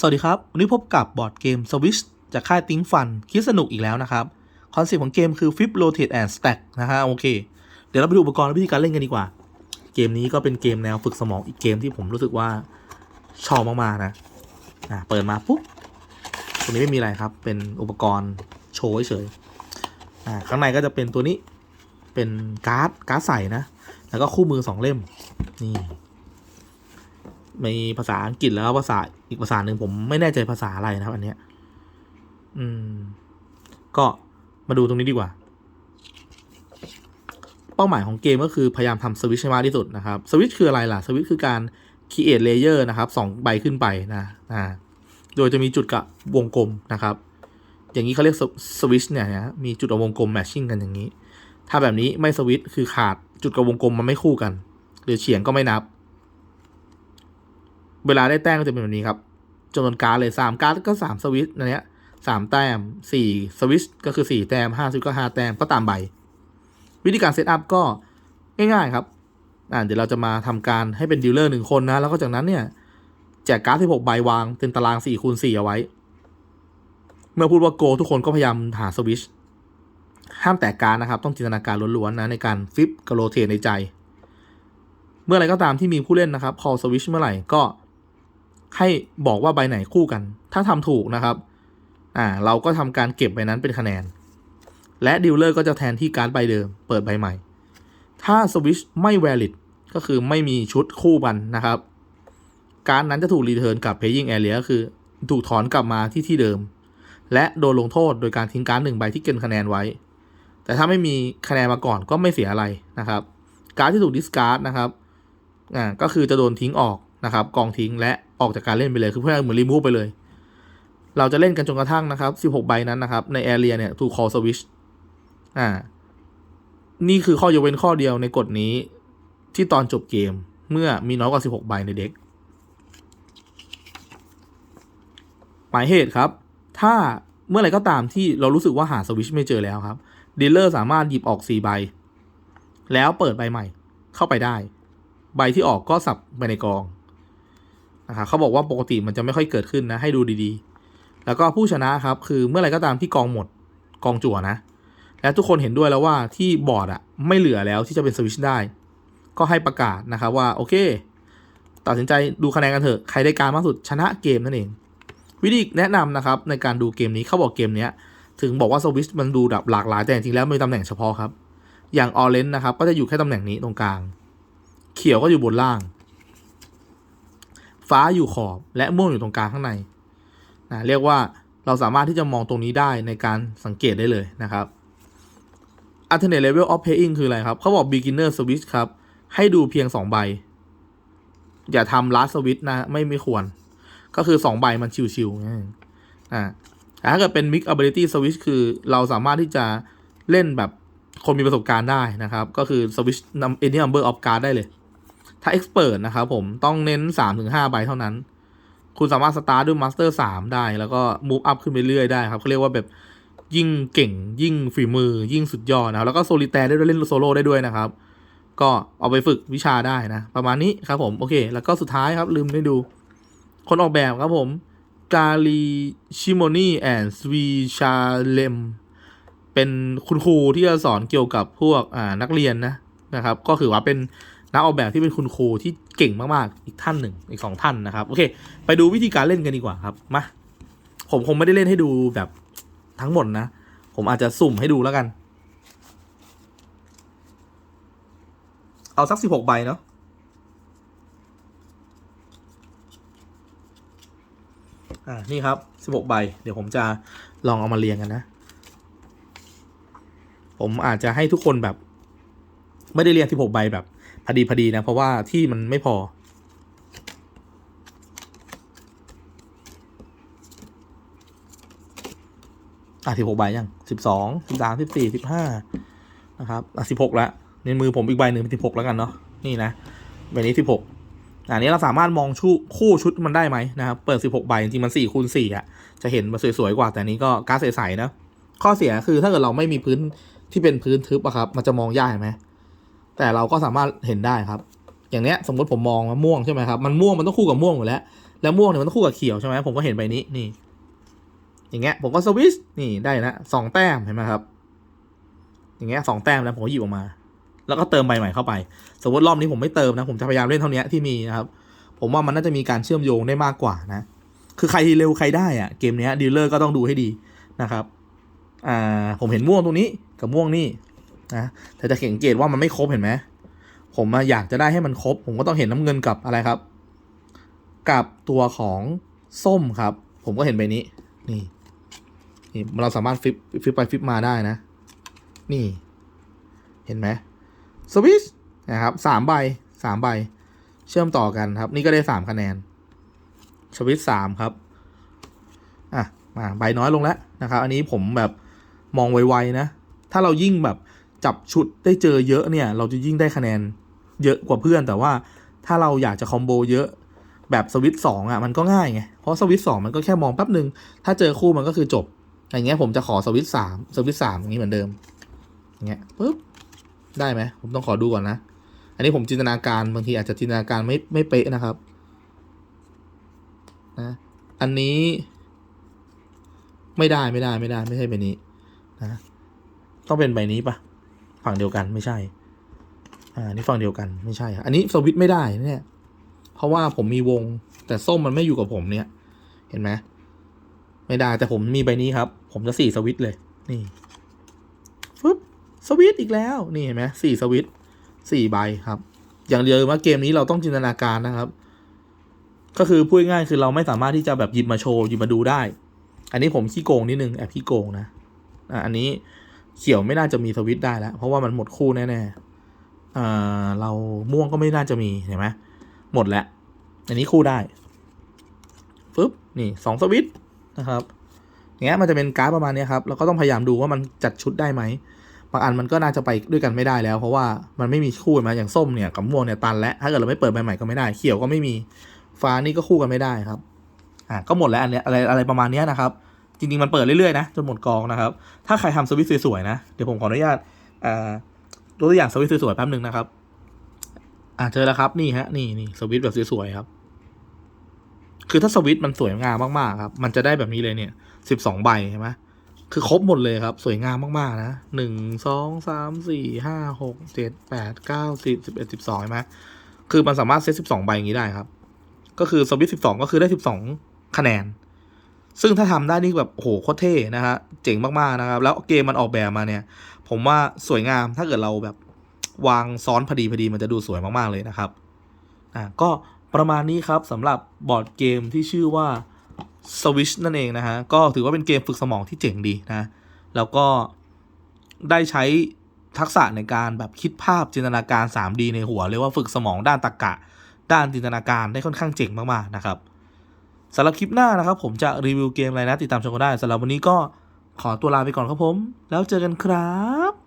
สวัสดีครับ วันนี้พบกับบอร์ดเกม Switch จากค่ายติ้งฟันคิดสนุกอีกแล้วนะครับ คอนเซ็ปต์ของเกมคือ Flip Rotate and Stack นะฮะโอเค เดี๋ยวเราไปดูอุปกรณ์และวิธีการเล่นกันดีกว่า เกมนี้ก็เป็นเกมแนวฝึกสมองอีกเกมที่ผมรู้สึกว่าชอบมากๆนะอะเปิดมาปุ๊บตรงนี้ไม่มีอะไรครับ เป็นอุปกรณ์โชว์เฉยๆอ่าข้างในก็จะเป็นตัวนี้เป็นการ์ดการ์ดใส่นะ แล้วก็คู่มือสองเล่มนี่มีภาษาอังกฤษแล้วภาษา อีกภาษาหนึ่งผมไม่แน่ใจภาษาอะไรนะครับ อันเนี้ย อืม ก็มาดูตรงนี้ดีกว่า เป้าหมายของเกมก็คือพยายามทำสวิชให้มากที่สุดนะครับสวิชคืออะไรล่ะสวิชคือการ create layer นะครับสองใบขึ้นไปนะอ่าโดยจะมีจุดกับวงกลมนะครับ อย่างนี้เขาเรียกสวิชเนี่ยนะมีจุดกับวงกลมแมทชิ่งกันอย่างนี้ ถ้าแบบนี้ไม่สวิตช์คือขาดจุดกับวงกลมมันไม่คู่กัน หรือเฉียงก็ไม่นับ เวลาได้แต้มก็จะเป็นแบบนี้ครับจำนวนการ์ดเลยสามการ์ดก็สามสวิตช์นเนี้ยสามแต้มสี่สวิตช์ก็คือสี่แต้มห้าสวิตก็ห้าแต้มก็ตามใบ วิธีการเซตอัพก็ง่ายๆครับอ่าเดี๋ยวเราจะมาทำการให้เป็นดีลเลอร์หนึ่งคนนะ แล้วก็จากนั้นเนี่ยแจกการ์ดที่หกใบวางเป็นตารางสี่คูณสี่เอาไว้ เมื่อพูดว่าโก ทุกคนก็พยายามหาสวิตช์ห้ามแตกการนะครับ ต้องจินตนาการล้วนๆนะในการฟลิปกับโรเทในใจ เมื่อไรก็ตามที่มีผู้เล่นนะครับ call switch เมื่อไหร่ก็ ให้บอกว่าใบไหนคู่กัน ถ้าทำถูกนะครับอ่าเราก็ทำการเก็บใบนั้นเป็นคะแนน และดีลเลอร์ก็จะแทนที่การใบเดิม เปิดใบใหม่ ถ้า switch ไม่ valid ก็คือไม่มีชุดคู่กันนะครับ การนั้นจะถูกรีเทิร์นกลับ paying area ก็คือถูกถอนกลับมาที่ที่เดิม และโดนลงโทษโดยการทิ้งการหนึ่งใบที่เกินคะแนนไว้ แต่ถ้าไม่มีคะแนนมาก่อนก็ไม่เสียอะไรนะครับ การที่ถูก discard นะครับอ่าก็คือจะโดนทิ้งออกนะครับ กองทิ้งและ ออกจากการเล่นไปเลย คือเพื่อเหมือนรีมูฟไปเลย เราจะเล่นกันจนกระทั่งนะครับ 16 ใบนั้นนะครับ ในแอเรียเนี่ยถูก call switch อ่า นี่คือข้อยกเว้นข้อเดียวในกฎนี้ที่ตอนจบเกมเมื่อมีน้อยกว่า 16 ใบในเด็ก หมายเหตุครับ ถ้าเมื่อไหร่ก็ตามที่เรารู้สึกว่าหาสวิชไม่เจอแล้วครับดีลเลอร์สามารถหยิบออก 4 ใบ แล้วเปิดใบใหม่เข้าไปได้ ใบที่ออกก็สับไปในกอง นะครับเขาบอกว่าปกติมันจะไม่ค่อยเกิดขึ้นนะให้ดูดีๆ แล้วก็ผู้ชนะครับคือเมื่อไรก็ตามที่กองหมดกองจั่วนะ และทุกคนเห็นด้วยแล้วว่าที่บอร์ดอะไม่เหลือแล้วที่จะเป็นสวิชได้ ก็ให้ประกาศนะครับว่าโอเค ตัดสินใจดูคะแนนกันเถอะใครได้การมากสุดชนะเกมนั่นเอง วิธีแนะนำนะครับในการดูเกมนี้เขาบอกเกมนี้ถึงบอกว่าสวิชมันดูแบบหลากหลายแต่จริงๆแล้วมีตำแหน่งเฉพาะครับอย่างออเรนจ์นะครับก็จะอยู่แค่ตำแหน่งนี้ตรงกลาง เขียวก็อยู่บนล่าง ฟ้าอยู่ขอบและม่วงอยู่ตรงกลางข้างในนะเรียกว่าเราสามารถที่จะมองตรงนี้ได้ในการสังเกตได้เลยนะครับ alternate level of playing คืออะไรครับ เขาบอก beginner switch ครับ ให้ดูเพียง 2 ใบ อย่าทำ last switch นะ ไม่ไม่ควร ก็คือ 2 ใบมันชิวๆนะอ่าแต่ถ้าเกิดเป็น mix ability switch คือเราสามารถที่จะเล่นแบบคนมีประสบการณ์ได้นะครับ ก็คือ switch any number of card ได้เลย ถ้า expert นะครับผมต้องเน้น 3-5 ใบเท่านั้น คุณสามารถ start ด้วย master 3ได้ แล้วก็ move up ขึ้นไปเรื่อยได้ครับเขาเรียกว่าแบบยิ่งเก่ง ยิ่งฝีมือ ยิ่งสุดยอดนะครับ แล้วก็ solitaire ได้ด้วยเล่นโซโล่ได้ด้วยนะครับ ก็เอาไปฝึกวิชาได้นะ ประมาณนี้ครับผมโอเค แล้วก็สุดท้ายครับลืมได้ดู คนออกแบบครับผมกาลีชิโมนีแอนด์สวีชาเลมเป็นคุณครูที่จะสอนเกี่ยวกับพวกอ่านักเรียนนะนะครับ ก็คือว่าเป็น นักออกแบบที่เป็นคุณครูที่เก่งมากๆ อีกท่านหนึ่งอีกสองท่านนะครับโอเค ไปดูวิธีการเล่นกันดีกว่าครับมาผมคงไม่ได้เล่นให้ดูแบบทั้งหมดนะ ผมอาจจะสุ่มให้ดูแล้วกัน เอาสักสิบหกใบเนาะอ่านี่ครับสิบหกใบ เดี๋ยวผมจะลองเอามาเรียงกันนะ ผมอาจจะให้ทุกคนแบบ ไม่ได้เรียงสิบหกใบแบบ พอดีพอดีนะ เพราะว่าที่มันไม่พอ อะสิบหกใบยังสิบสองสิบสามสิบสี่สิบห้านะครับ อะสิบหกแล้วในมือผมอีกใบหนึ่งเป็นสิบหกแล้วกันเนาะนี่นะใบนี้สิบหกอันนี้เราสามารถมองชูคู่ชุดมันได้ไหมนะครับเปิดสิบหกใบจริงๆมันสี่คูณสี่อะจะเห็นมันสวยๆกว่าแต่นี้ก็การ์ดใสๆนะข้อเสียคือถ้าเกิดเราไม่มีพื้นที่เป็นพื้นทึบอะครับมันจะมองยากไหม แต่เราก็สามารถเห็นได้ครับ อย่างเนี้ยสมมติผมมองมันม่วงใช่ไหมครับมันม่วงมันต้องคู่กับม่วงอยู่แล้ว แล้วม่วงเนี่ยมันต้องคู่กับเขียวใช่ไหมผมก็เห็นใบนี้นี่ อย่างเงี้ยผมก็สวิชนี่ได้นะสองแต้มเห็นไหมครับ อย่างเงี้ยสองแต้มแล้วผมก็หยิบออกมา แล้วก็เติมใบใหม่เข้าไป สมมติรอบนี้ผมไม่เติมนะ ผมจะพยายามเล่นเท่านี้ที่มีนะครับ ผมว่ามันน่าจะมีการเชื่อมโยงได้มากกว่านะ คือใครเร็วใครได้อะเกมเนี้ยดีลเลอร์ก็ต้องดูให้ดีนะครับ อ่าผมเห็นม่วงตรงนี้กับม่วงนี่ นะแต่จะสังเกตว่ามันไม่ครบเห็นไหมผมอยากจะได้ให้มันครบ ผมก็ต้องเห็นน้ำเงินกับอะไรครับ กับตัวของส้มครับ ผมก็เห็นใบนี้ นี่นี่เราสามารถฟลิปฟิปไปฟลิปมาได้นะ นี่ เห็นไหมสวิชนะครับสามใบสามใบ เชื่อมต่อกันครับ นี่ก็ได้สามคะแนนสวิชสามครับอะมาใบน้อยลงแล้วนะครับ อันนี้ผมแบบมองไวๆนะ ถ้าเรายิ่งแบบ จับชุดได้เจอเยอะเนี่ย เราจะยิ่งได้คะแนนเยอะกว่าเพื่อน แต่ว่าถ้าเราอยากจะคอมโบเยอะแบบสวิตสองอะมันก็ง่ายไง เพราะสวิตสองมันก็แค่มองแป๊บหนึ่งถ้าเจอคู่มันก็คือจบ อย่างเงี้ยผมจะขอสวิตสามสวิตสามอย่างนี้เหมือนเดิมอย่างเงี้ยปุ๊บได้ไหมผมต้องขอดูก่อนนะ อันนี้ผมจินตนาการบางทีอาจจะจินตนาการไม่ไม่เป๊ะนะครับนะอันนี้ไม่ได้ไม่ได้ไม่ได้ไม่ใช่ใบนี้นะต้องเป็นใบนี้ปะ ฝั่งเดียวกันไม่ใช่ อ่านี่ฝั่งเดียวกันไม่ใช่ อันนี้สวิตไม่ได้เนี่ย เพราะว่าผมมีวง แต่ส้มมันไม่อยู่กับผมเนี่ย เห็นไหมไม่ได้แต่ผมมีใบนี้ครับ ผมจะสี่สวิตเลย นี่ฟึบสวิตอีกแล้วนี่เห็นไหมสี่สวิตสี่ใบครับ อย่างเดียวว่าเกมนี้เราต้องจินตนาการนะครับ ก็คือพูดง่ายคือเราไม่สามารถที่จะแบบหยิบมาโชว์หยิบมาดูได้ อันนี้ผมขี้โกงนิดนึงแอบขี้โกงนะอะอันนี้ เขียวไม่น่าจะมีสวิตได้แล้ว เพราะว่ามันหมดคู่แน่ๆอ่าเราม่วงก็ไม่น่าจะมีเห็นไหมหมดแล้ว อันนี้คู่ได้ฟึบนี่สองสวิตนะครับอย่างเงี้ยมันจะเป็นการ์ดประมาณนี้ครับ แล้วก็ต้องพยายามดูว่ามันจัดชุดได้ไหมบางอันมันก็น่าจะไปด้วยกันไม่ได้แล้ว เพราะว่ามันไม่มีคู่มาอย่างส้มเนี่ยกับม่วงเนี่ยตันแล้วถ้าเกิดเราไม่เปิดใบใหม่ก็ไม่ได้ เขียวก็ไม่มีฟ้านี่ก็คู่กันไม่ได้ครับอะก็หมดแล้วอันเนี้ยอะไรอะไรประมาณนี้นะครับ จริงๆมันเปิดเรื่อยๆนะจนหมดกองนะครับ ถ้าใครทำสวิตช์สวยๆนะ เดี๋ยวผมขออนุญาตอ่าตัวอย่างสวิตช์สวยๆแป๊บหนึ่งนะครับอ่าเจอแล้วครับนี่ฮะนี่นี่สวิตช์แบบสวยๆครับคือถ้าสวิตช์มันสวยงามมากๆครับ มันจะได้แบบนี้เลยเนี่ยสิบสองใบใช่ไหมคือครบหมดเลยครับ สวยงามมากๆนะหนึ่งสองสามสี่ห้าหกเจ็ดแปดเก้าสิบสิบเอ็ดสิบสองใช่ไหมคือมันสามารถเซตสิบสองใบอย่างนี้ได้ครับ ก็คือสวิตสิบสองก็คือได้สิบสองคะแนน ซึ่งถ้าทำได้นี่แบบโอ้โหโคตรเท่นะฮะเจ๋งมากๆนะครับ แล้วเกมมันออกแบบมาเนี่ย ผมว่าสวยงามถ้าเกิดเราแบบวางซ้อนพอดีพอดีมันจะดูสวยมากๆเลยนะครับอ่าก็ประมาณนี้ครับสำหรับบอร์ดเกมที่ชื่อว่า Switch นั่นเองนะฮะก็ถือว่าเป็นเกมฝึกสมองที่เจ๋งดีนะแล้วก็ได้ใช้ทักษะในการแบบคิดภาพจินตนาการ 3D ในหัวเรียกว่าฝึกสมองด้านตรรกะ ด้านจินตนาการได้ค่อนข้างเจ๋งมากๆนะครับ สำหรับคลิปหน้านะครับ ผมจะรีวิวเกมอะไรนะ ติดตามชมกันได้สำหรับวันนี้ก็ขอตัวลาไปก่อนครับผม แล้วเจอกันครับ